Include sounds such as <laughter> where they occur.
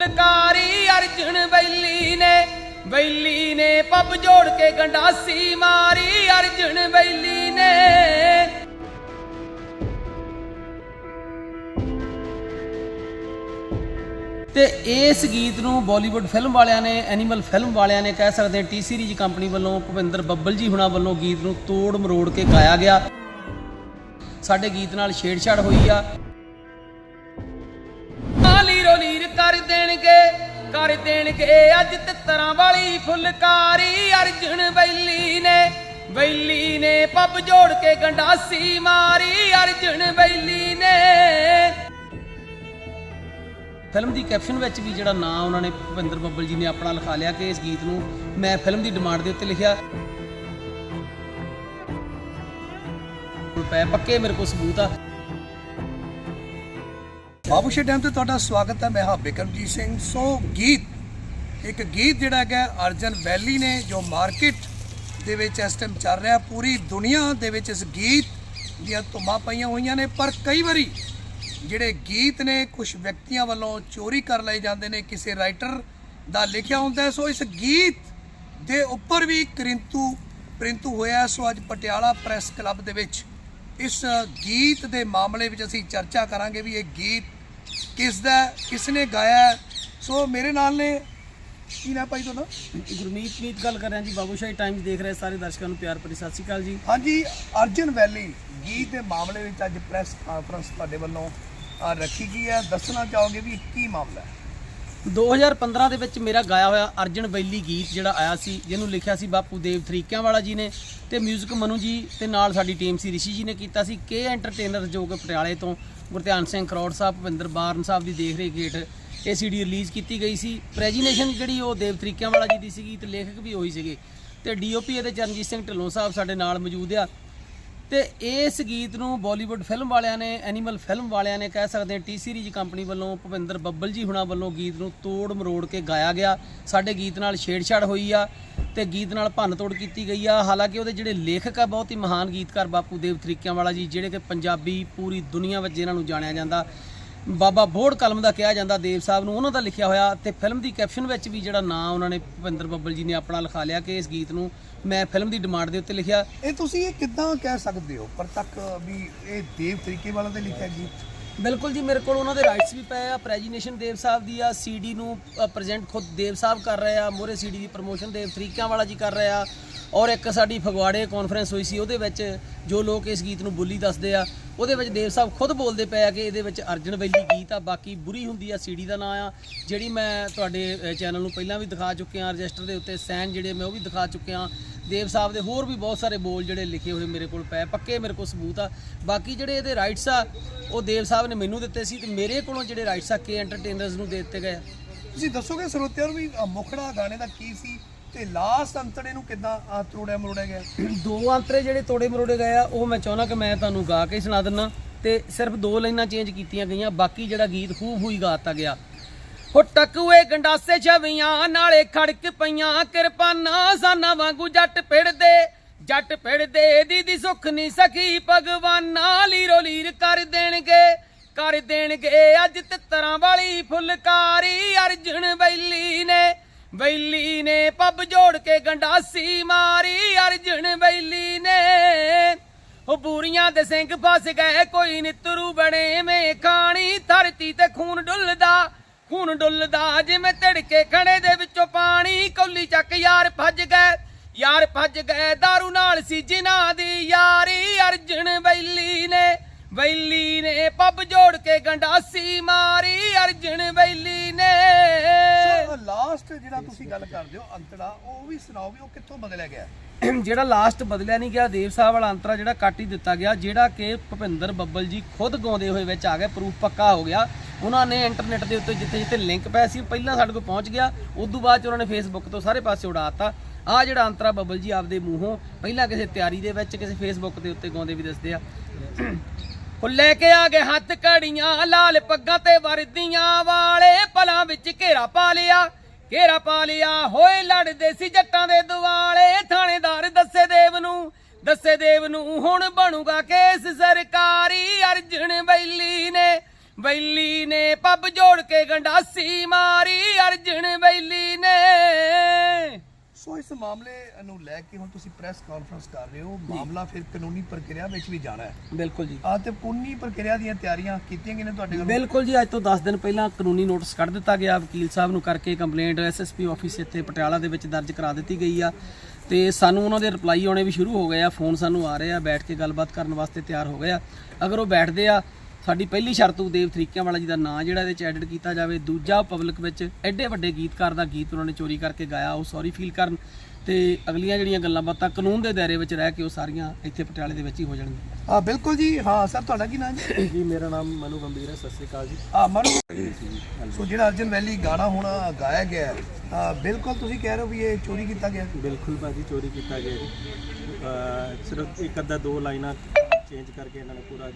ਕਾਰੀ ਅਰਜੁਨ ਬੈਲੀ ਨੇ ਬੈਲੀ ਨੇ ਪੱਬ ਜੋੜ ਕੇ ਗੰਡਾਸੀ ਮਾਰੀ ਅਰਜੁਨ ਬੈਲੀ ਨੇ। ਤੇ ਇਸ ਗੀਤ ਨੂੰ ਬਾਲੀਵੁੱਡ ਫਿਲਮ ਵਾਲਿਆਂ ਨੇ ਐਨੀਮਲ ਫਿਲਮ ਵਾਲਿਆਂ ਨੇ ਕਹਿ ਸਕਦੇ ਟੀ ਸੀਰੀਜ਼ ਕੰਪਨੀ ਵੱਲੋਂ ਭੁਪਿੰਦਰ ਬੱਬਲ ਜੀ ਹੁਣਾਂ ਵੱਲੋਂ ਗੀਤ ਨੂੰ ਤੋੜ ਮਰੋੜ ਕੇ ਗਾਇਆ ਗਿਆ। ਸਾਡੇ ਗੀਤ ਨਾਲ ਛੇੜਛਾੜ ਹੋਈ ਆ। ਦੇਣਗੇ ਕਰ ਦੇਣਗੇ ਅੱਜ ਤਿੱਤਰਾਂ ਵਾਲੀ ਫੁਲਕਾਰੀ। ਅਰਜੁਨ ਬੈਲੀ ਨੇ ਬੈਲੀ ਨੇ ਪੱਬ ਜੋੜ ਕੇ ਗੰਡਾਸੀ ਮਾਰੀ। ਅਰਜੁਨ ਬੈਲੀ ਨੇ। ਫਿਲਮ ਦੀ ਕੈਪਸ਼ਨ ਵਿੱਚ ਵੀ ਜਿਹੜਾ ਨਾਂ ਉਹਨਾਂ ਨੇ, ਭੁਪਿੰਦਰ ਬੱਬਲ ਜੀ ਨੇ ਆਪਣਾ ਲਿਖਾ ਲਿਆ ਕਿ ਇਸ ਗੀਤ ਨੂੰ ਮੈਂ ਫਿਲਮ ਦੀ ਡਿਮਾਂਡ ਦੇ ਉੱਤੇ ਲਿਖਿਆ। ਪੈ, ਪੱਕੇ ਮੇਰੇ ਕੋਲ ਸਬੂਤ ਆ। ਬਾਬੂਸ਼ੇ ਡੈਮ ਤੇ ਤੁਹਾਡਾ ਸਵਾਗਤ ਹੈ। ਮੈਂ ਹਾਂ ਬਿਕਰਮਜੀਤ ਸਿੰਘ। ਸੋ ਗੀਤ, ਇੱਕ ਗੀਤ ਜਿਹੜਾ ਹੈਗਾ, ਅਰਜਨ ਵੈਲੀ ਨੇ ਜੋ ਮਾਰਕੀਟ ਦੇ ਵਿੱਚ ਇਸ ਟਾਈਮ ਚੱਲ ਰਿਹਾ, ਪੂਰੀ ਦੁਨੀਆ ਦੇ ਵਿੱਚ ਇਸ ਗੀਤ ਦੀਆਂ ਧੁੰਮਾਂ ਪਈਆਂ ਹੋਈਆਂ ਨੇ। ਪਰ ਕਈ ਵਾਰੀ ਜਿਹੜੇ ਗੀਤ ਨੇ ਕੁਝ ਵਿਅਕਤੀਆਂ ਵੱਲੋਂ ਚੋਰੀ ਕਰ ਲਏ ਜਾਂਦੇ ਨੇ, ਕਿਸੇ ਰਾਈਟਰ ਦਾ ਲਿਖਿਆ ਹੁੰਦਾ ਸੋ ਇਸ ਗੀਤ ਦੇ ਉੱਪਰ ਵੀ ਕ੍ਰਿੰਤੂ, ਪ੍ਰਿੰਤੂ ਹੋਇਆ। ਸੋ ਅੱਜ ਪਟਿਆਲਾ ਪ੍ਰੈਸ ਕਲੱਬ ਦੇ ਵਿੱਚ ਇਸ ਗੀਤ ਦੇ ਮਾਮਲੇ ਵਿੱਚ ਅਸੀਂ ਚਰਚਾ ਕਰਾਂਗੇ ਵੀ ਇਹ ਗੀਤ ਕਿਸ ਦਾ ਕਿਸ ਨੇ ਗਾਇਆ। ਸੋ ਮੇਰੇ ਨਾਲ ਨੇ ਕੀ ਨਾ ਭਾਈ ਤੁਹਾਡਾ? ਗੁਰਮੀਤ ਮੀਤ ਗੱਲ ਕਰ ਰਿਹਾ ਜੀ ਬਾਬੂਸ਼ਾਹੀ ਟਾਈਮਜ਼ ਦੇਖ ਰਹੇ ਸਾਰੇ ਦਰਸ਼ਕਾਂ ਨੂੰ ਪਿਆਰ ਭਰੀ ਸਤਿ ਸ਼੍ਰੀ ਅਕਾਲ ਜੀ। ਹਾਂਜੀ ਅਰਜਨ ਵੈਲੀ ਗੀਤ ਦੇ ਮਾਮਲੇ ਵਿੱਚ ਅੱਜ ਪ੍ਰੈਸ ਕਾਨਫਰੰਸ ਤੁਹਾਡੇ ਵੱਲੋਂ ਰੱਖੀ ਗਈ ਹੈ। ਦੱਸਣਾ ਚਾਹੋਗੇ ਵੀ ਕੀ ਮਾਮਲਾ ਹੈ? 2015 ਦੇ ਵਿੱਚ ਮੇਰਾ ਗਾਇਆ ਹੋਇਆ ਅਰਜਨ ਬੈਲੀ ਗੀਤ ਜਿਹੜਾ ਆਇਆ ਸੀ, ਜਿਹਨੂੰ ਲਿਖਿਆ ਸੀ ਬਾਪੂ ਦੇਵ ਤਰੀਕਿਆਂ ਵਾਲਾ ਜੀ ਨੇ ਤੇ 뮤직 ਮਨੂ ਜੀ ਤੇ ਨਾਲ ਸਾਡੀ ਟੀਮ ਸੀ ਰਿਸ਼ੀ ਜੀ ਨੇ ਕੀਤਾ ਸੀ ਕੇ ਐਂਟਰਟੇਨਰ ਜੋ ਕਿ ਪਟਿਆਲੇ ਤੋਂ ਗੁਰਧਿਆਨ ਸਿੰਘ ਖਰੋੜ ਸਾਹਿਬ ਭਵਿੰਦਰ ਬਾਰਨ ਸਾਹਿਬ ਦੀ ਦੇਖ ਰੇਖ ਹੇਠ ਇਹ ਸੀਡੀ ਰਿਲੀਜ਼ ਕੀਤੀ ਗਈ ਸੀ। ਪ੍ਰੈਜੀਨੇਸ਼ਨ ਜਿਹੜੀ ਉਹ ਦੇਵ ਤਰੀਕਿਆਂ ਵਾਲਾ ਜੀ ਦੀ ਸੀਗੀ ਤੇ ਲੇਖਕ ਵੀ ਉਹੀ ਸੀਗੇ। ਤੇ ਡੀਓਪੀ ਇਹਦੇ ਚਰਨਜੀਤ ਸਿੰਘ ਢਿੱਲੋਂ ਸਾਹਿਬ ਸਾਡੇ ਨਾਲ ਮੌਜੂਦ ਆ। ਤੇ ਇਸ ਗੀਤ ਨੂੰ ਬਾਲੀਵੁੱਡ ਫਿਲਮ ਵਾਲਿਆਂ ਨੇ ਐਨੀਮਲ ਫਿਲਮ ਵਾਲਿਆਂ ਨੇ ਕਹਿ ਸਕਦੇ ਟੀ ਸੀਰੀਜ਼ ਕੰਪਨੀ ਵੱਲੋਂ ਭੁਪਿੰਦਰ ਬੱਬਲ ਜੀ ਹੁਣਾਂ ਵੱਲੋਂ ਗੀਤ ਨੂੰ ਤੋੜ ਮਰੋੜ ਕੇ ਗਾਇਆ ਗਿਆ। ਸਾਡੇ ਗੀਤ ਨਾਲ ਛੇੜਛਾੜ ਹੋਈ ਆ ਤੇ ਗੀਤ ਨਾਲ ਭੰਨ ਤੋੜ ਕੀਤੀ ਗਈ ਆ। ਹਾਲਾਂਕਿ ਉਹਦੇ ਜਿਹੜੇ ਲੇਖਕ ਆ, ਬਹੁਤ ਹੀ ਮਹਾਨ ਗੀਤਕਾਰ ਬਾਪੂ ਦੇਵ ਤਰੀਕਿਆਂ ਵਾਲਾ ਜੀ, ਜਿਹੜੇ ਕਿ ਪੰਜਾਬੀ ਪੂਰੀ ਦੁਨੀਆ ਵਿੱਚ ਇਹਨਾਂ ਨੂੰ ਜਾਣਿਆ ਜਾਂਦਾ। ਬਾਬਾ ਬੋੜ ਕਲਮ ਦਾ ਕਿਹਾ ਜਾਂਦਾ ਦੇਵ ਸਾਹਿਬ ਨੂੰ, ਉਹਨਾਂ ਦਾ ਲਿਖਿਆ ਹੋਇਆ ਤੇ ਫਿਲਮ ਦੀ ਕੈਪਸ਼ਨ ਵਿੱਚ ਵੀ ਜਿਹੜਾ ਨਾਂ ਉਹਨਾਂ ਨੇ ਭੁਪਿੰਦਰ ਬੱਬਲ ਜੀ ਨੇ ਆਪਣਾ ਲਿਖਾ ਲਿਆ ਕਿ ਇਸ ਗੀਤ ਨੂੰ ਮੈਂ ਫਿਲਮ ਦੀ ਡਿਮਾਂਡ ਦੇ ਉੱਤੇ ਲਿਖਿਆ। ਇਹ ਤੁਸੀਂ ਇਹ ਕਿੱਦਾਂ ਕਹਿ ਸਕਦੇ ਹੋ? ਪਰ ਤੱਕ ਵੀ ਇਹ ਦੇਵ ਤਰੀਕੇ ਵਾਲਾ ਤੇ ਲਿਖਿਆ ਗੀਤ? ਬਿਲਕੁਲ ਜੀ, ਮੇਰੇ ਕੋਲ ਉਹਨਾਂ ਦੇ ਰਾਈਟਸ ਵੀ ਪਏ ਆ। ਪ੍ਰੈਜੀਨੇਸ਼ਨ ਦੇਵ ਸਾਹਿਬ ਦੀ ਆ ਸੀਡੀ ਨੂੰ ਪ੍ਰੈਜ਼ੈਂਟ ਖੁਦ ਦੇਵ ਸਾਹਿਬ ਕਰ ਰਹੇ ਆ ਮੋਰੇ ਸੀਡੀ ਦੀ ਪ੍ਰੋਮੋਸ਼ਨ ਦੇਵ ਤਰੀਕਿਆਂ ਵਾਲਾ ਜੀ ਕਰ ਰਹੇ ਆ। ਔਰ ਇੱਕ ਸਾਡੀ ਫਗਵਾੜੇ ਕਾਨਫਰੰਸ ਹੋਈ ਸੀ, ਉਹਦੇ ਵਿੱਚ ਜੋ ਲੋਕ ਇਸ ਗੀਤ ਨੂੰ ਬੋਲੀ ਦੱਸਦੇ ਆ, ਉਹਦੇ ਵਿੱਚ ਦੇਵ ਸਾਹਿਬ ਖੁਦ ਬੋਲਦੇ ਪਏ ਆ ਕਿ ਇਹਦੇ ਵਿੱਚ ਅਰਜਨ ਵੈਲੀ ਗੀਤ ਆ, ਬਾਕੀ ਬੁਰੀ ਹੁੰਦੀ ਆ ਸੀਡੀ ਦਾ ਨਾਂ ਆ, ਜਿਹੜੀ ਮੈਂ ਤੁਹਾਡੇ ਚੈਨਲ ਨੂੰ ਪਹਿਲਾਂ ਵੀ ਦਿਖਾ ਚੁੱਕਿਆ ਰਜਿਸਟਰ ਦੇ ਉੱਤੇ ਸੈਨ ਜਿਹੜੇ ਮੈਂ ਉਹ ਵੀ ਦਿਖਾ ਚੁੱਕਿਆ। ਦੇਵ ਸਾਹਿਬ ਦੇ ਹੋਰ ਵੀ ਬਹੁਤ ਸਾਰੇ ਬੋਲ ਜਿਹੜੇ ਲਿਖੇ ਹੋਏ ਮੇਰੇ ਕੋਲ ਪਏ ਪੱਕੇ ਮੇਰੇ ਕੋਲ ਸਬੂਤ ਆ। ਬਾਕੀ ਜਿਹੜੇ ਇਹਦੇ ਰਾਈਟਸ ਆ ਉਹ ਦੇਵ ਸਾਹਿਬ ਨੇ ਮੈਨੂੰ ਦਿੱਤੇ ਸੀ ਤੇ ਮੇਰੇ ਕੋਲੋਂ ਜਿਹੜੇ ਰਾਈਟਸ ਆ ਕੇ ਐਂਟਰਟੇਨਰਸ ਨੂੰ ਦੇ ਦਿੱਤੇ ਗਏ। ਤੁਸੀਂ ਦੱਸੋਗੇ ਸਰੋਤਿਆਂ ਨੂੰ ਵੀ ਅ, ਮੁਖੜਾ ਗਾਣੇ ਦਾ ਕੀ ਸੀ ਤੇ ਲਾਸਟ ਅੰਤੜੇ ਨੂੰ ਕਿੱਦਾਂ ਤਰੋੜਿਆ ਮਰੋੜਿਆ ਗਿਆ? <clears throat> ਦੋ ਅੰਤਰੇ ਜਿਹੜੇ ਤੋੜੇ ਮਰੋੜੇ ਗਏ ਆ ਉਹ ਮੈਂ ਚਾਹੁੰਦਾ ਕਿ ਮੈਂ ਤੁਹਾਨੂੰ ਗਾ ਕੇ ਸੁਣਾ ਦਿੰਨਾ। ਤੇ ਸਿਰਫ ਦੋ ਲਾਈਨਾਂ ਚੇਂਜ ਕੀਤੀਆਂ ਗਈਆਂ ਬਾਕੀ ਜਿਹੜਾ ਗੀਤ ਖੂਬ ਹੋਈ ਗਾਤਾ ਗਿਆ। ਹੋ ਟਕੂਏ ਗੰਡਾਸੇ ਛਵੀਆਂ ਨਾਲੇ ਖੜਕ ਪਈਆਂ ਕਿਰਪਾਨਾਂ ਸਾਨਾ ਵਾਂਗੂ ਜੱਟ ਪਿੜਦੇ। ਜੱਟ ਪਿੜਦੇ ਦੀ ਸੁੱਖ ਨਹੀਂ ਸਕੀ। ਭਗਵਾਨਾਂ ਲੀਰੋ ਲੀਰ ਕਰ ਦੇਣਗੇ ਕਰ ਦੇਣਗੇ ਅੱਜ ਤਿੱਤਰਾਂ ਵਾਲੀ ਫੁਲਕਾਰੀ। ਅਰਜੁਨ ਬੈਲੀ ਨੇ ਬੈਲੀ ਨੇ ਪੱਬ ਜੋੜ ਕੇ ਗੰਡਾਸੀ ਮਾਰੀ। ਅਰਜੁਨ ਬੈਲੀ ਨੇ, ਉਹ ਬੂਰੀਆਂ ਦੇ ਸਿੰਘ ਫਸ ਗਏ, ਕੋਈ ਨਿਤਰੂ ਬਣੇ ਮੇ ਖਾਣੀ। ਧਰਤੀ ਤੇ ਖੂਨ ਡੁੱਲਦਾ ਖੂਨ ਡੁੱਲਦਾ, ਜਿਵੇਂ ਧੜਕੇ ਖੜੇ ਦੇ ਵਿੱਚੋਂ ਪਾਣੀ। ਕੌਲੀ ਚੱਕ ਯਾਰ ਭੱਜ ਗਏ ਯਾਰ ਭੱਜ ਗਏ दारू ਨਾਲ ਸੀ ਜਿਨ੍ਹਾਂ ਦੀ ਯਾਰੀ। ਅਰਜੁਨ ਬੈਲੀ ਨੇ ਬੈਲੀ ਨੇ ਪੱਬ ਜੋੜ ਕੇ ਗੰਡਾਸੀ ਮਾਰੀ। ਅਰਜੁਨ ਬੈਲੀ ਨੇ। ਸੋ ਲਾਸਟ ਜਿਹੜਾ ਤੁਸੀਂ ਗੱਲ ਕਰਦੇ ਹੋ ਅੰਤੜਾ ਉਹ ਵੀ ਸੁਣਾਓ ਵੀ ਉਹ ਕਿੱਥੋਂ ਬਦਲਿਆ ਗਿਆ? <clears throat> ਜਿਹੜਾ ਲਾਸਟ ਬਦਲਿਆ ਨਹੀਂ ਗਿਆ ਦੇਵ ਸਾਹਿਬ ਵਾਲਾ ਅੰਤਰਾ ਜਿਹੜਾ ਕੱਟ ਹੀ ਦਿੱਤਾ ਗਿਆ ਜਿਹੜਾ ਕਿ ਭੁਪਿੰਦਰ ਬੱਬਲ ਜੀ ਖੁਦ ਗਾਉਂਦੇ ਹੋਏ ਵਿੱਚ ਆ ਗਏ ਪ੍ਰੂਫ ਪੱਕਾ ਹੋ ਗਿਆ। ਉਹਨਾਂ ਨੇ ਇੰਟਰਨੈਟ ਦੇ ਉੱਤੇ ਜਿੱਥੇ ਜਿੱਥੇ ਲਿੰਕ ਪਿਆ ਸੀ ਪਹਿਲਾਂ ਸਾਡੇ ਕੋਲ ਪਹੁੰਚ ਗਿਆ। ਉਸ ਤੋਂ ਬਾਅਦ ਚ ਉਹਨਾਂ ਨੇ ਫੇਸਬੁੱਕ ਤੋਂ ਸਾਰੇ ਪਾਸੇ ਉਡਾਤਾ ਆ ਜਿਹੜਾ ਅੰਤਰਾ ਬੱਬਲ ਜੀ ਆਪਦੇ ਮੂੰਹੋਂ ਪਹਿਲਾਂ ਕਿਸੇ ਤਿਆਰੀ ਦੇ ਵਿੱਚ, ਕਿਸੇ ਫੇਸਬੁੱਕ ਦੇ ਉੱਤੇ ਗਾਉਂਦੇ ਵੀ ਦੱਸਦੇ ਆ। ਉਹ ਲੈ ਕੇ ਆ ਗਏ ਹੱਥ ਕੜੀਆਂ ਲਾਲ ਪੱਗਾਂ ਤੇ ਵਰਦੀਆਂ ਵਾਲੇ, ਪਲਾਂ ਵਿੱਚ ਘੇਰਾ ਪਾ ਲਿਆ, ਘੇਰਾ ਪਾ ਲਿਆ, ਹੋਏ ਲੜਦੇ ਸੀ ਜੱਟਾਂ ਦੇ ਦੁਆਲੇ, ਥਾਣੇਦਾਰ ਦੱਸੇ ਦੇਵ ਨੂੰ, ਦੱਸੇ ਦੇਵ ਨੂੰ ਹੁਣ ਬਣੂਗਾ ਕੇਸ ਸਰਕਾਰੀ ਅਰਜਨ ਬੈਲੀ ਨੇ ਬੈਲੀ ਨੇ ਪੱਬ ਜੋੜ ਕੇ ਗੰਡਾਸੀ ਮਾਰੀ ਅਰਜਨ ਬੈਲੀ ਨੇ। ਇਸ ਮਾਮਲੇ ਨੂੰ ਲੈ ਕੇ ਹੁਣ ਤੁਸੀਂ ਪ੍ਰੈਸ ਕਾਨਫਰੰਸ ਕਰ ਰਹੇ ਹੋ। ਮਾਮਲਾ ਫਿਰ ਕਾਨੂੰਨੀ ਪ੍ਰਕਿਰਿਆ ਵਿੱਚ ਵੀ ਜਾਣਾ ਹੈ। ਬਿਲਕੁਲ ਜੀ। ਆ ਤੇ ਕਾਨੂੰਨੀ ਪ੍ਰਕਿਰਿਆ ਦੀਆਂ ਤਿਆਰੀਆਂ ਕੀਤੀਆਂ ਗਈਆਂ ਨੇ ਤੁਹਾਡੇ ਵੱਲੋਂ? ਬਿਲਕੁਲ ਜੀ ਅੱਜ ਤੋਂ 10 ਦਿਨ ਪਹਿਲਾਂ ਕਾਨੂੰਨੀ ਨੋਟਿਸ ਕੱਢ ਦਿੱਤਾ ਗਿਆ। ਵਕੀਲ ਸਾਹਿਬ ਨੂੰ ਕਰਕੇ ਕੰਪਲੇਂਟ ਐਸਐਸਪੀ ਆਫਿਸ ਇੱਥੇ ਪਟਿਆਲਾ ਦੇ ਵਿੱਚ ਦਰਜ ਕਰਾ ਦਿੱਤੀ ਗਈ ਆ। ਤੇ ਸਾਨੂੰ ਉਹਨਾਂ ਦੇ ਰਿਪਲਾਈ ਆਉਣੇ ਵੀ ਸ਼ੁਰੂ ਹੋ ਗਏ ਆ। ਫੋਨ ਸਾਨੂੰ ਆ ਰਹੇ ਆ ਬੈਠ ਕੇ ਗੱਲਬਾਤ ਕਰਨ ਵਾਸਤੇ ਤਿਆਰ ਹੋ ਗਏ ਆ। ਅਗਰ ਉਹ ਬੈਠਦੇ ਆ ਸਾਡੀ ਪਹਿਲੀ ਸ਼ਰਤ ਉਦੇਵ ਤਰੀਕਿਆਂ ਵਾਲਾ ਜੀ ਦਾ ਨਾਂ ਜਿਹੜਾ ਇਹਦੇ ਚ ਐਡਿਟ ਕੀਤਾ ਜਾਵੇ। ਦੂਜਾ ਪਬਲਿਕ ਵਿੱਚ ਐਡੇ ਵੱਡੇ ਗੀਤਕਾਰ ਦਾ ਗੀਤ ਉਹਨਾਂ ਨੇ ਚੋਰੀ ਕਰਕੇ ਗਾਇਆ ਉਹ ਸੌਰੀ ਫੀਲ ਕਰਨ। ਤੇ ਅਗਲੀਆਂ ਜਿਹੜੀਆਂ ਗੱਲਾਂ ਬਾਤਾਂ ਕਾਨੂੰਨ ਦੇ ਦਾਇਰੇ ਵਿੱਚ ਰਹਿ ਕੇ ਉਹ ਸਾਰੀਆਂ ਇੱਥੇ ਪਟਿਆਲੇ ਦੇ ਵਿੱਚ ਹੀ ਹੋ ਜਾਣਗੀਆਂ। ਆ ਬਿਲਕੁਲ ਜੀ। ਹਾਂ ਸਰ ਤੁਹਾਡਾ ਕੀ ਨਾਮ ਜੀ? ਜੀ ਮੇਰਾ ਨਾਮ ਮਨੂ ਗੰਭੀਰ ਹੈ ਸਤਿ ਸ੍ਰੀ ਅਕਾਲ ਜੀ। ਆ ਮਨੂ। ਸੋ ਜਿਹੜਾ ਅਰਜਨ ਵੈਲੀ ਗਾਣਾ ਹੁਣ ਗਾਇਆ ਗਿਆ ਆ ਬਿਲਕੁਲ ਤੁਸੀਂ ਕਹਿ ਰਹੇ ਹੋ ਵੀ ਇਹ ਚੋਰੀ ਕੀਤਾ ਗਿਆ? ਬਿਲਕੁਲ ਭਾਜੀ ਚੋਰੀ ਕੀਤਾ ਗਿਆ ਜੀ। ਸਿਰਫ ਇੱਕ ਅੱਧਾ ਦੋ ਲਾਈਨਾਂ ਚੇਂਜ ਕਰਕੇ ਇਹਨਾਂ ਨੇ ਪੂਰਾ